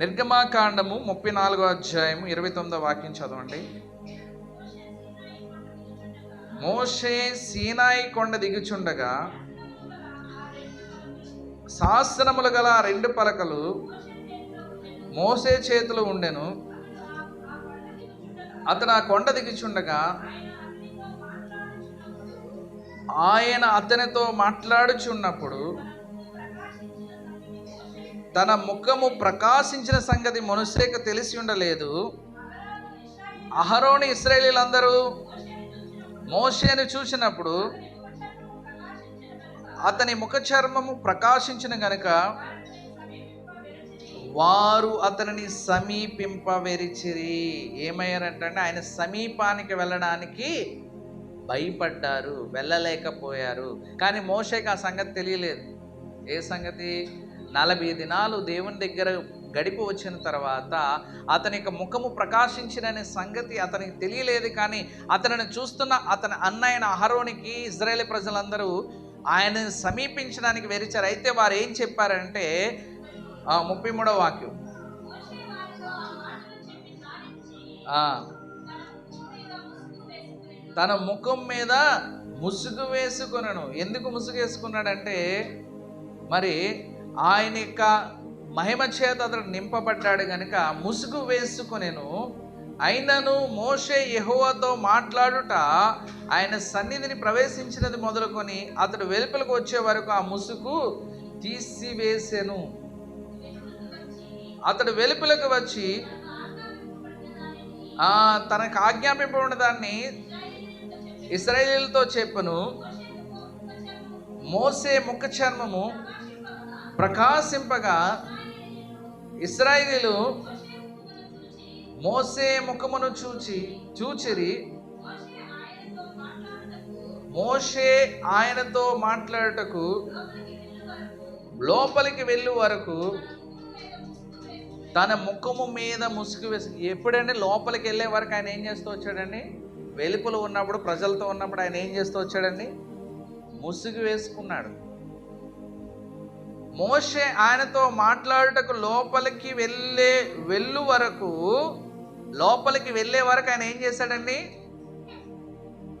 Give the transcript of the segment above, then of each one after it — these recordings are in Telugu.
నిర్గమాకాండము ముప్పై నాలుగో అధ్యాయము ఇరవై తొమ్మిదో వాక్యం చదవండి. మోషే సీనాయి కొండ దిగుచుండగా శాస్త్రములు గల రెండు పలకలు మోసే చేతులు ఉండెను. అతను ఆ కొండ దిగుచుండగా ఆయన అతనితో మాట్లాడుచున్నప్పుడు తన ముఖము ప్రకాశించిన సంగతి మనుషులకు తెలిసి ఉండలేదు. అహరోని ఇస్రాయేలీలందరూ మోషేను చూసినప్పుడు అతని ముఖ చర్మము ప్రకాశించిన గనుక వారు అతనిని సమీపింపవెరిచిరి. ఏమయ్యారంటే ఆయన సమీపానికి వెళ్ళడానికి భయపడ్డారు వెళ్ళలేకపోయారు. కానీ మోషేకి ఆ సంగతి తెలియలేదు. ఏ సంగతి? నలభై దినాలు దేవుని దగ్గర గడిపి వచ్చిన తర్వాత అతని యొక్క ముఖము ప్రకాశించిననే సంగతి అతనికి తెలియలేదు కానీ అతనిని చూస్తున్న అతని అన్నయన అహరోనికి ఇజ్రాయేల్ ప్రజలందరూ ఆయనను సమీపించడానికి వెరిచారు. అయితే వారు ఏం చెప్పారంటే ముప్పై మూడవ వాక్యం. తన ముఖం మీద ముసుగు వేసుకున్నాను ఎందుకు ముసుగు వేసుకున్నాడంటే మరి ఆయన యొక్క మహిమ చేత అతడు నింపబడ్డాడు గనుక ముసుగు వేసుకునేను అయినను మోషే యహోవాతో మాట్లాడుట ఆయన సన్నిధిని ప్రవేశించినది మొదలుకొని అతడు వెలుపలకు వచ్చే వరకు ఆ ముసుగు తీసివేసెను. అతడు వెలుపలకు వచ్చి తనకు ఆజ్ఞాపింపబడిన దాన్ని ఇస్రాయేలీలతో చెప్పను. మోసే ముఖ చర్మము ప్రకాశింపగా ఇస్రాయిలీలు మోసే ముఖమును చూచి చూచిరి. మోషే ఆయనతో మాట్లాడుటకు లోపలికి వెళ్ళు వరకు తన ముఖము మీద ముసుగు వేసి ఎప్పుడండి లోపలికి వెళ్ళే వరకు ఆయన ఏం చేస్తూ వచ్చాడండి? వెలుపులు ఉన్నప్పుడు ప్రజలతో ఉన్నప్పుడు ఆయన ఏం చేస్తూ వచ్చాడండి? ముసుగు వేసుకున్నాడు. మోషే ఆయనతో మాట్లాడుటకు లోపలికి వెళ్ళే వెళ్ళు వరకు లోపలికి వెళ్ళే వరకు ఆయన ఏం చేశాడండి?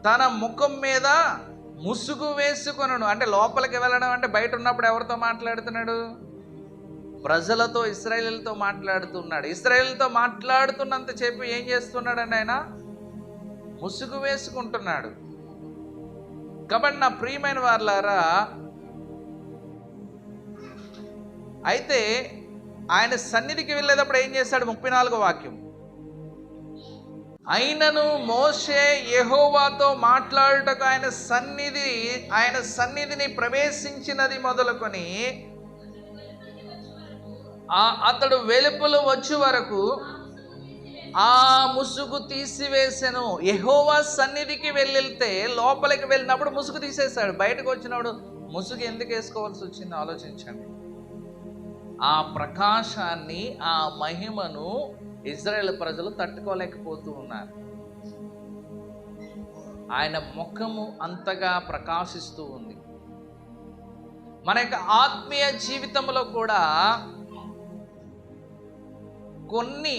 తన ముఖం మీద ముసుగు వేసుకొనను అంటే లోపలికి వెళ్ళడం అంటే బయట ఉన్నప్పుడు ఎవరితో మాట్లాడుతున్నాడు? ప్రజలతో ఇస్రాయేల్తో మాట్లాడుతున్నాడు. ఇస్రాయేల్తో మాట్లాడుతున్నంత చెప్పి ఏం చేస్తున్నాడండి ఆయన? ముసుగు వేసుకుంటున్నాడు. కాబట్టి నా ప్రియమైన వార్లారా అయితే ఆయన సన్నిధికి వెళ్ళేటప్పుడు ఏం చేశాడు ముప్పై నాలుగో వాక్యం. అయినను మోషే యహోవాతో మాట్లాడుటకు ఆయన సన్నిధి ఆయన సన్నిధిని ప్రవేశించినది మొదలుకొని ఆ అతడు వెలుపులు వచ్చే వరకు ఆ ముసుగు తీసివేసెను. యహోవా సన్నిధికి వెళ్ళితే లోపలికి వెళ్ళినప్పుడు ముసుగు తీసేశాడు. బయటకు వచ్చినప్పుడు ముసుగు ఎందుకు వేసుకోవాల్సి వచ్చిందో ఆలోచించండి. ఆ ప్రకాశాన్ని ఆ మహిమను ఇజ్రాయెల్ ప్రజలు తట్టుకోలేకపోతూ ఉన్నారు. ఆయన ముఖము అంతగా ప్రకాశిస్తూ ఉంది. మన యొక్క ఆత్మీయ జీవితంలో కూడా కొన్ని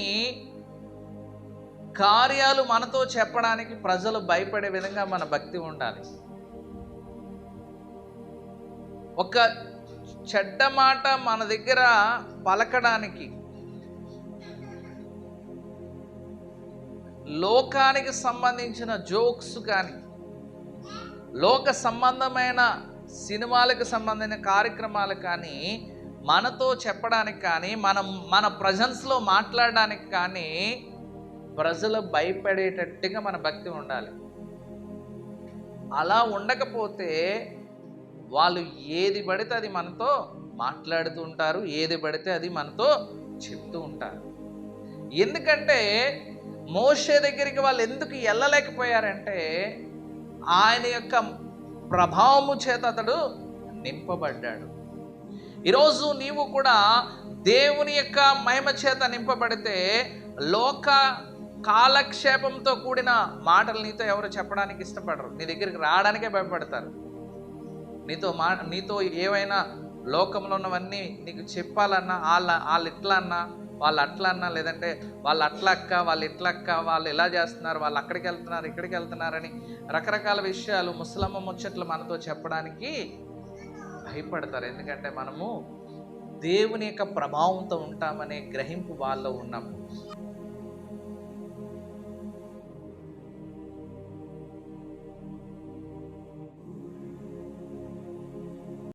కార్యాలు మనతో చెప్పడానికి ప్రజలు భయపడే విధంగా మన భక్తి ఉండాలి. ఒక చెడ్డ మాట మన దగ్గర పలకడానికి లోకానికి సంబంధించిన జోక్స్ కానీ లోక సంబంధమైన సినిమాలకు సంబంధించిన కార్యక్రమాలు కానీ మనతో చెప్పడానికి కానీ మనం మన ప్రజెన్స్లో మాట్లాడడానికి కానీ ప్రజలు భయపడేటట్టుగా మన భక్తి ఉండాలి. అలా ఉండకపోతే వాళ్ళు ఏది పడితే అది మనతో మాట్లాడుతూ ఉంటారు ఏది పడితే అది మనతో చెప్తూ ఉంటారు. ఎందుకంటే మోషే దగ్గరికి వాళ్ళు ఎందుకు వెళ్ళలేకపోయారంటే ఆయన యొక్క ప్రభావము చేత అతడు నింపబడ్డాడు. ఈరోజు నీవు కూడా దేవుని యొక్క మహిమ చేత నింపబడితే లోక కాలక్షేపంతో కూడిన మాటలు నీతో ఎవరు చెప్పడానికి ఇష్టపడరు. నీ దగ్గరికి రావడానికే భయపడతారు. నీతో మా నీతో ఏవైనా లోకంలో ఉన్నవన్నీ నీకు చెప్పాలన్నా వాళ్ళ వాళ్ళు ఇట్లా అన్నా వాళ్ళు అట్లా అన్నా లేదంటే వాళ్ళు అట్లా అక్క వాళ్ళు ఇట్లా అక్క వాళ్ళు ఇలా చేస్తున్నారు వాళ్ళు అక్కడికి వెళ్తున్నారు ఇక్కడికి వెళ్తున్నారని రకరకాల విషయాలు ముసలమ్మ ముచ్చట్లు మనతో చెప్పడానికి భయపడతారు. ఎందుకంటే మనము దేవుని యొక్క ప్రభావంతో ఉంటామనే గ్రహింపు వాళ్ళలో ఉన్నాము